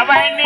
ஆண்டவனே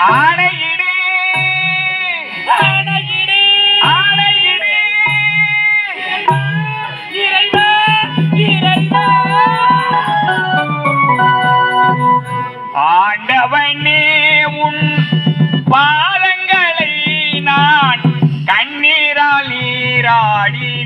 ஆணையிடு. ஆணையிடு. ஆணையிடு. இறைவா இறைவா. ஆண்டவனே உன் பாதங்களை நான் கண்ணீரால் நீராடி